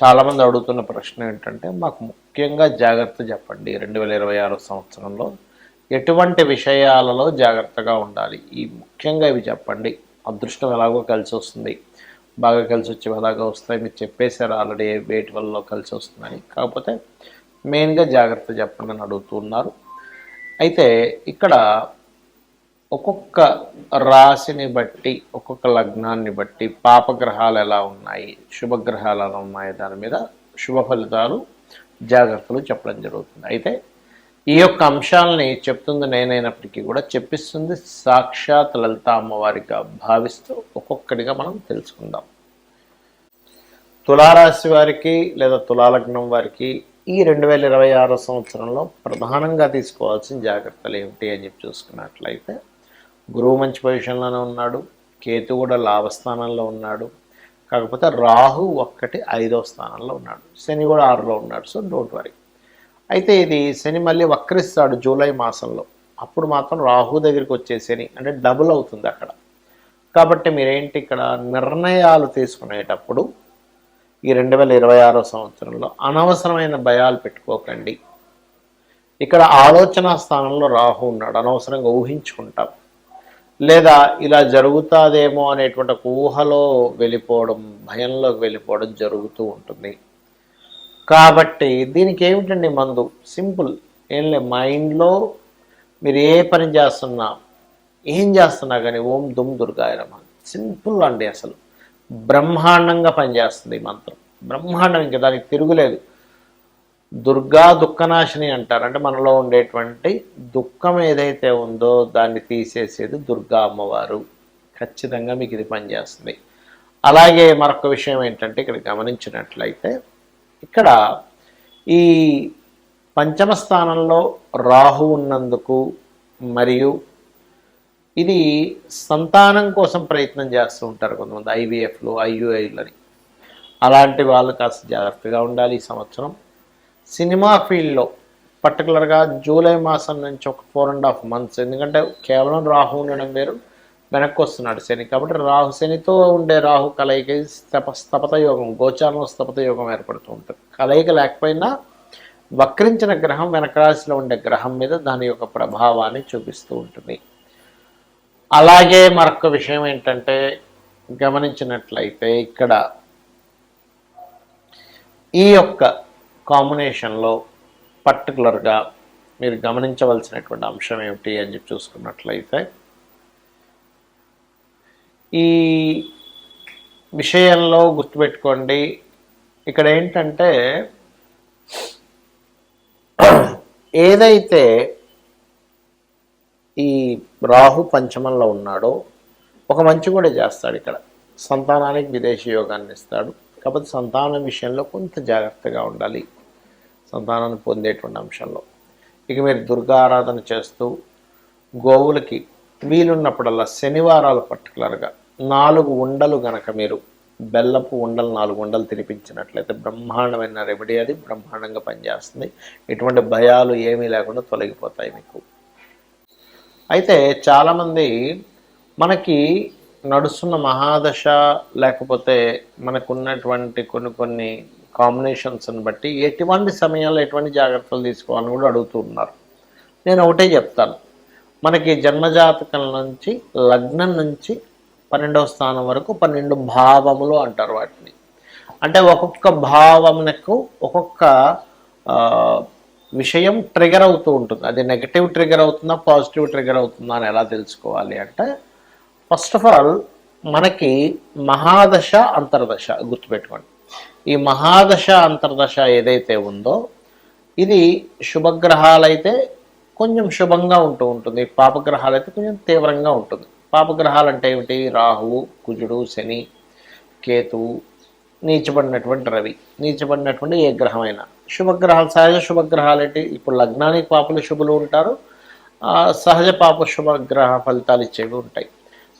చాలామంది అడుగుతున్న ప్రశ్న ఏంటంటే మాకు ముఖ్యంగా జాగ్రత్త చెప్పండి. రెండు వేల ఇరవై ఆరు సంవత్సరంలో ఎటువంటి విషయాలలో జాగ్రత్తగా ఉండాలి? ఈ ముఖ్యంగా ఇవి చెప్పండి. అదృష్టం ఎలాగో కలిసి వస్తుంది. బాగా కలిసి వచ్చేవి ఎలాగో వస్తాయి? మీరు చెప్పేశారు ఆల్రెడీ వేటి వల్ల కలిసి వస్తున్నాయి. కాకపోతే మెయిన్గా జాగ్రత్త చెప్పండి అని అడుగుతున్నారు అయితే ఇక్కడ ఒక్కొక్క రాశిని బట్టి ఒక్కొక్క లగ్నాన్ని బట్టి పాపగ్రహాలు ఎలా ఉన్నాయి శుభగ్రహాలు ఎలా ఉన్నాయి దాని మీద శుభ ఫలితాలు జాగ్రత్తలు చెప్పడం జరుగుతుంది. అయితే ఈ యొక్క అంశాలని చెప్తుంది నేనైనప్పటికీ కూడా చెప్పిస్తుంది సాక్షాత్ లలిత అమ్మవారిగా భావిస్తూ ఒక్కొక్కటిగా మనం తెలుసుకుందాం. తులారాశి వారికి లేదా తులాలగ్నం వారికి ఈ రెండు వేల ఇరవై ఆరో సంవత్సరంలో ప్రధానంగా తీసుకోవాల్సిన జాగ్రత్తలు ఏమిటి అని చెప్పి చూసుకున్నట్లయితే గురువు మంచి పొజిషన్లోనే ఉన్నాడు. కేతు కూడా లాభస్థానంలో ఉన్నాడు. కాకపోతే రాహు ఒక్కటి ఐదవ స్థానంలో ఉన్నాడు. శని కూడా ఆరులో ఉన్నాడు. So don't worry. అయితే ఇది శని మళ్ళీ వక్రిస్తాడు జూలై మాసంలో. అప్పుడు మాత్రం రాహు దగ్గరికి వచ్చే శని అంటే డబుల్ అవుతుంది అక్కడ. కాబట్టి మీరేంటి ఇక్కడ నిర్ణయాలు తీసుకునేటప్పుడు ఈ రెండు వేల ఇరవై ఆరో సంవత్సరంలో అనవసరమైన భయాలు పెట్టుకోకండి. ఇక్కడ ఆలోచన స్థానంలో రాహు ఉన్నాడు. అనవసరంగా ఊహించుకుంటాం. లేదా ఇలా జరుగుతుందేమో అనేటువంటి ఒక ఊహలో వెళ్ళిపోవడం భయంలోకి వెళ్ళిపోవడం జరుగుతూ ఉంటుంది. కాబట్టి దీనికి ఏమిటండి మందు? సింపుల్. ఏం లే మైండ్లో మీరు ఏ పని చేస్తున్నా ఏం చేస్తున్నా కానీ ఓం దుమ్ దుర్గాయరమ సింపుల్ అండి అసలు. బ్రహ్మాండంగా పనిచేస్తుంది ఈ మంత్రం. బ్రహ్మాండం ఇంకా దానికి తిరుగులేదు. దుర్గా దుఃఖనాశిని అంటారు. అంటే మనలో ఉండేటువంటి దుఃఖం ఏదైతే ఉందో దాన్ని తీసేసేది దుర్గా అమ్మవారు. ఖచ్చితంగా మీకు ఇది పనిచేస్తుంది. అలాగే మరొక విషయం ఏంటంటే ఇక్కడ గమనించినట్లయితే ఇక్కడ ఈ పంచమ స్థానంలో రాహు ఉన్నందుకు మరియు ఇది సంతానం కోసం ప్రయత్నం చేస్తూ ఉంటారు కొంతమంది ఐవీఎఫ్లు ఐయుఐలని అలాంటి వాళ్ళు కాస్త జాగ్రత్తగా ఉండాలి ఈ సంవత్సరం. సినిమా ఫీల్డ్లో పర్టికులర్గా జూలై మాసం నుంచి ఒక ఫోర్ అండ్ హాఫ్ మంత్స్ ఎందుకంటే కేవలం రాహు ఉండడం వేరు వెనక్కి వస్తున్నాడు శని. కాబట్టి రాహు శనితో ఉండే రాహు కలయిక స్తప స్తపత యోగం గోచారం స్తపత యోగం ఏర్పడుతూ ఉంటుంది. కలయిక లేకపోయినా వక్రించిన గ్రహం వెనక రాశిలో ఉండే గ్రహం మీద దాని యొక్క ప్రభావాన్ని చూపిస్తూ ఉంటుంది. అలాగే మరొక విషయం ఏంటంటే గమనించినట్లయితే ఇక్కడ ఈ యొక్క కాంబినేషన్లో పర్టికులర్గా మీరు గమనించవలసినటువంటి అంశం ఏమిటి అని చెప్పి చూసుకున్నట్లయితే ఈ విషయంలో గుర్తుపెట్టుకోండి. ఇక్కడ ఏంటంటే ఏదైతే ఈ రాహు పంచమంలో ఉన్నాడో ఒక మంచి కూడా చేస్తాడు ఇక్కడ. సంతానానికి విదేశీ యోగాన్ని ఇస్తాడు. కాకపోతే సంతానం విషయంలో కొంత జాగ్రత్తగా ఉండాలి. సంతానాన్ని పొందేటువంటి అంశంలో. ఇక మీరు దుర్గా ఆరాధన చేస్తూ గోవులకి వీలున్నప్పుడల్లా శనివారాలు పర్టికులర్గా నాలుగు ఉండలు గనక మీరు బెల్లపు ఉండలు నాలుగు ఉండలు తినిపించినట్లయితే బ్రహ్మాండమైన రెమెడీ అది బ్రహ్మాండంగా పనిచేస్తుంది. ఎటువంటి భయాలు ఏమీ లేకుండా తొలగిపోతాయి మీకు. అయితే చాలామంది మనకి నడుస్తున్న మహాదశ లేకపోతే మనకున్నటువంటి కొన్ని కొన్ని కాంబినేషన్స్ని బట్టి ఎటువంటి సమయంలో ఎటువంటి జాగ్రత్తలు తీసుకోవాలని కూడా అడుగుతూ ఉన్నారు. నేను ఒకటే చెప్తాను. మనకి జన్మజాతకం నుంచి లగ్నం నుంచి పన్నెండవ స్థానం వరకు పన్నెండు భావములు అంటారు వాటిని. అంటే ఒక్కొక్క భావమునకు ఒక్కొక్క విషయం ట్రిగర్ అవుతూ ఉంటుంది. అది నెగటివ్ ట్రిగర్ అవుతుందా పాజిటివ్ ట్రిగర్ అవుతుందా అని ఎలా తెలుసుకోవాలి అంటే ఫస్ట్ ఆఫ్ ఆల్ మనకి మహాదశ అంతర్దశ గుర్తుపెట్టుకోండి. ఈ మహాదశ అంతర్దశ ఏదైతే ఉందో ఇది శుభగ్రహాలైతే కొంచెం శుభంగా ఉంటూ ఉంటుంది. పాపగ్రహాలైతే అయితే కొంచెం తీవ్రంగా ఉంటుంది. పాపగ్రహాలు అంటే ఏమిటి? రాహువు కుజుడు శని కేతువు నీచబడినటువంటి రవి. నీచబడినటువంటి ఏ గ్రహమైనా. శుభగ్రహాలు సహజ శుభగ్రహాలు ఏంటి ఇప్పుడు లగ్నానికి పాపలు శుభులు ఉంటారు. సహజ పాప శుభగ్రహ ఫలితాలు ఇచ్చేవి ఉంటాయి.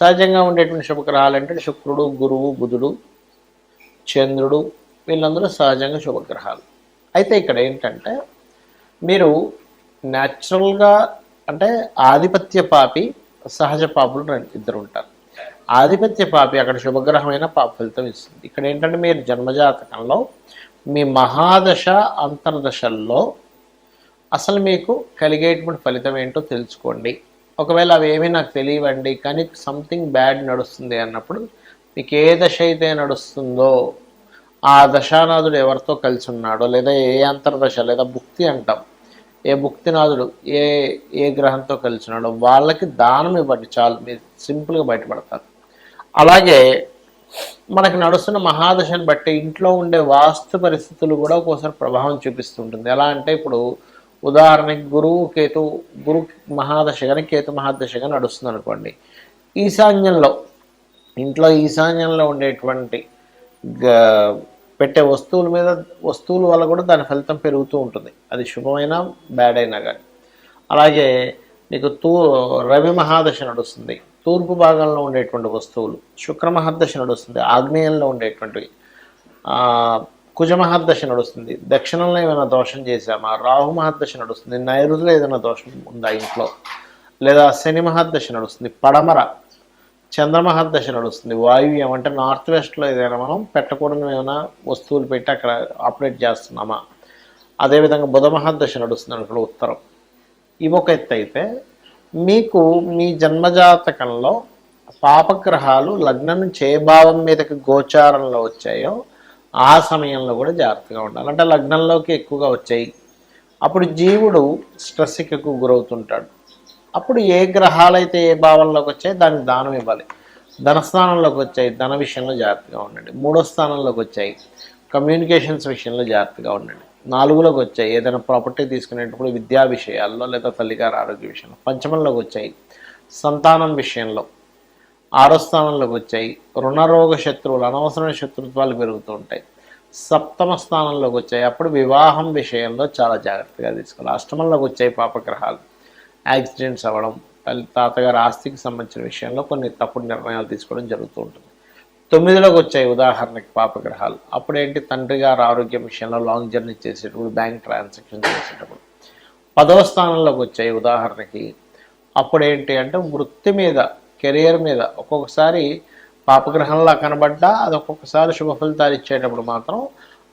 సహజంగా ఉండేటువంటి శుభగ్రహాలు అంటే శుక్రుడు గురువు బుధుడు చంద్రుడు వీళ్ళందరూ సహజంగా శుభగ్రహాలు. అయితే ఇక్కడ ఏంటంటే మీరు న్యాచురల్గా అంటే ఆధిపత్య పాపి సహజ పాపులు రెండు- ఇద్దరు ఉంటారు ఆధిపత్య పాపి అక్కడ శుభగ్రహమైన పాప ఫలితం ఇస్తుంది. ఇక్కడ ఏంటంటే మీరు జన్మజాతకంలో మీ మహాదశ అంతర్దశల్లో అసలు మీకు కలిగేటువంటి ఫలితం ఏంటో తెలుసుకోండి. ఒకవేళ అవి ఏమీ నాకు తెలియవండి కానీ సంథింగ్ బ్యాడ్ నడుస్తుంది అన్నప్పుడు నీకు ఏ దశ అయితే నడుస్తుందో ఆ దశానాథుడు ఎవరితో కలిసి ఉన్నాడో లేదా ఏ అంతర్దశ లేదా భుక్తి అంటాం ఏ భుక్తినాథుడు ఏ ఏ గ్రహంతో కలిసి ఉన్నాడో వాళ్ళకి దానం ఇవ్వండి చాలు మీరు సింపుల్గా బయటపడతారు. అలాగే మనకు నడుస్తున్న మహాదశని బట్టి ఇంట్లో ఉండే వాస్తు పరిస్థితులు కూడా ఒక్కోసారి ప్రభావం చూపిస్తుంటుంది. ఎలా అంటే ఇప్పుడు ఉదాహరణకి గురువు కేతు గురు మహాదశ కానీ కేతు మహాదశ కానీ నడుస్తుంది అనుకోండి ఈశాన్యంలో ఇంట్లో ఈశాన్యంలో ఉండేటువంటి పెట్టే వస్తువుల మీద వస్తువుల వల్ల కూడా దాని ఫలితం పెరుగుతూ ఉంటుంది. అది శుభమైనా బ్యాడ్ అయినా కానీ అలాగే నీకు తూ రవి మహాదశ నడుస్తుంది. తూర్పు భాగంలో ఉండేటువంటి వస్తువులు శుక్ర మహాదశ నడుస్తుంది. ఆగ్నేయంలో ఉండేటువంటివి కుజ మహాదశ నడుస్తుంది. దక్షిణంలో ఏమైనా దోషం చేశామా? రాహు మహాదశ నడుస్తుంది. నైరుతిలో ఏదైనా దోషం ఉందా ఇంట్లో? లేదా శని మహాదశ నడుస్తుంది. పడమర చంద్రమహాదశ నడుస్తుంది. వాయువు ఏమంటే నార్త్ వెస్ట్లో ఏదైనా మనం పెట్టకూడని ఏమైనా వస్తువులు పెట్టి అక్కడ ఆపరేట్ చేస్తున్నామా? అదేవిధంగా బుధ మహాదశ నడుస్తుంది అనుకో ఉత్తరం. ఇవి ఒక ఎత్తు అయితే మీకు మీ జన్మజాతకంలో పాపగ్రహాలు లగ్నం చేభావం మీదకి గోచారంలో వచ్చాయో ఆ సమయంలో కూడా జాగ్రత్తగా ఉండాలి. అంటే లగ్నంలోకి ఎక్కువగా వచ్చాయి. అప్పుడు జీవుడు స్ట్రెస్కి ఎక్కువ గురవుతుంటాడు. అప్పుడు ఏ గ్రహాలైతే ఏ భావంలోకి వచ్చాయి దానికి దానం ఇవ్వాలి. ధనస్థానంలోకి వచ్చాయి ధన విషయంలో జాగ్రత్తగా ఉండండి. మూడో స్థానంలోకి వచ్చాయి కమ్యూనికేషన్స్ విషయంలో జాగ్రత్తగా ఉండండి. నాలుగులోకి వచ్చాయి ఏదైనా ప్రాపర్టీ తీసుకునేటప్పుడు విద్యా విషయాల్లో లేదా తల్లిగారి ఆరోగ్య విషయంలో. పంచమంలోకి వచ్చాయి సంతానం విషయంలో. ఆరో స్థానంలోకి వచ్చాయి రుణరోగ శత్రువులు అనవసరమైన శత్రుత్వాలు పెరుగుతూ ఉంటాయి. సప్తమ స్థానంలోకి వచ్చాయి అప్పుడు వివాహం విషయంలో చాలా జాగ్రత్తగా తీసుకోవాలి. అష్టమంలోకి వచ్చాయి పాపగ్రహాలు. యాక్సిడెంట్స్ అవ్వడం తల్లి తాతగారి ఆస్తికి సంబంధించిన విషయంలో కొన్ని తప్పుడు నిర్ణయాలు తీసుకోవడం జరుగుతూ ఉంటుంది. తొమ్మిదిలోకి వచ్చాయి ఉదాహరణకి పాపగ్రహాలు. అప్పుడేంటి? తండ్రి గారు ఆరోగ్యం విషయంలో లాంగ్ జర్నీ చేసేటప్పుడు బ్యాంక్ ట్రాన్సాక్షన్ చేసేటప్పుడు. పదవ స్థానంలోకి వచ్చాయి ఉదాహరణకి అప్పుడేంటి అంటే వృత్తి మీద కెరియర్ మీద ఒక్కొక్కసారి పాపగ్రహంలా కనబడ్డా అది ఒక్కొక్కసారి శుభ ఫలితాలు ఇచ్చేటప్పుడు మాత్రం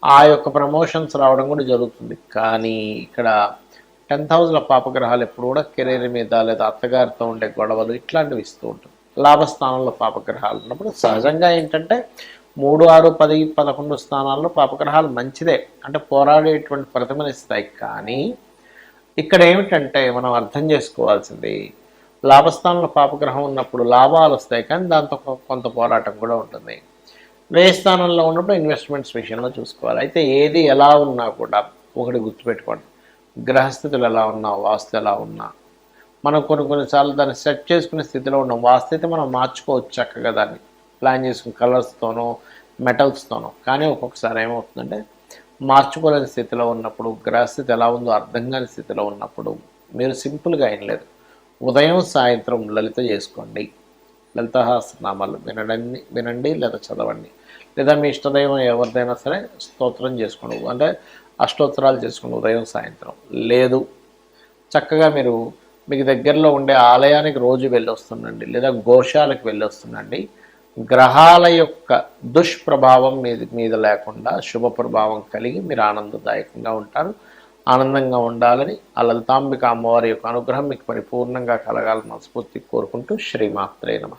ఆ యొక్క ప్రమోషన్స్ రావడం కూడా జరుగుతుంది. కానీ ఇక్కడ టెన్త్ హౌస్లో పాపగ్రహాలు ఎప్పుడు కూడా కెరీర్ మీద లేదా అత్తగారితో ఉండే గొడవలు ఇట్లాంటివి ఇస్తూ ఉంటుంది లాభస్థానంలో పాపగ్రహాలు ఉన్నప్పుడు సహజంగా ఏంటంటే మూడు ఆరు పది పదకొండు స్థానాల్లో పాపగ్రహాలు మంచిదే. అంటే పోరాడేటువంటి ప్రతిమనిస్తాయి కానీ ఇక్కడ ఏమిటంటే మనం అర్థం చేసుకోవాల్సింది లాభస్థానంలో పాపగ్రహం ఉన్నప్పుడు లాభాలు వస్తాయి. కానీ దాంతో కొంత పోరాటం కూడా ఉంటుంది. వ్యయ స్థానంలో ఉన్నప్పుడు ఇన్వెస్ట్మెంట్స్ విషయంలో చూసుకోవాలి. అయితే ఏది ఎలా ఉన్నా కూడా ఒకటి గుర్తుపెట్టుకోండి. గ్రహస్థితులు ఎలా ఉన్నా వాస్తు ఎలా ఉన్నా. మనం కొన్ని కొన్నిసార్లు దాన్ని సెట్ చేసుకునే స్థితిలో ఉన్నాం. వాస్తైతే మనం మార్చుకోవచ్చు చక్కగా దాన్ని. ప్లాన్ చేసుకుని కలర్స్తోనో మెటల్స్తోనో కానీ ఒక్కొక్కసారి ఏమవుతుందంటే మార్చుకోలేని స్థితిలో ఉన్నప్పుడు గ్రహస్థితి ఎలా ఉందో అర్థం కాని స్థితిలో ఉన్నప్పుడు మీరు సింపుల్గా ఏం లేదు. ఉదయం సాయంత్రం లలిత చేసుకోండి. లలితహాసనామాలు వినడండి వినండి లేదా చదవండి. లేదా మీ ఇష్టదైవం ఎవరిదైనా సరే స్తోత్రం చేసుకోండి. అంటే అష్టోత్తరాలు చేసుకుని ఉదయం సాయంత్రం. లేదు. చక్కగా మీరు మీకు దగ్గరలో ఉండే ఆలయానికి రోజు వెళ్ళొస్తుండండి. లేదా గోశాలకు వెళ్ళొస్తుండండి. గ్రహాల యొక్క దుష్ప్రభావం మీద మీద లేకుండా శుభ ప్రభావం కలిగి మీరు ఆనందదాయకంగా ఉంటారు. ఆనందంగా ఉండాలని ఆ లలితాంబిక అమ్మవారి యొక్క అనుగ్రహం మీకు పరిపూర్ణంగా కలగాలని మనస్ఫూర్తి కోరుకుంటూ శ్రీమాత్రే నమ.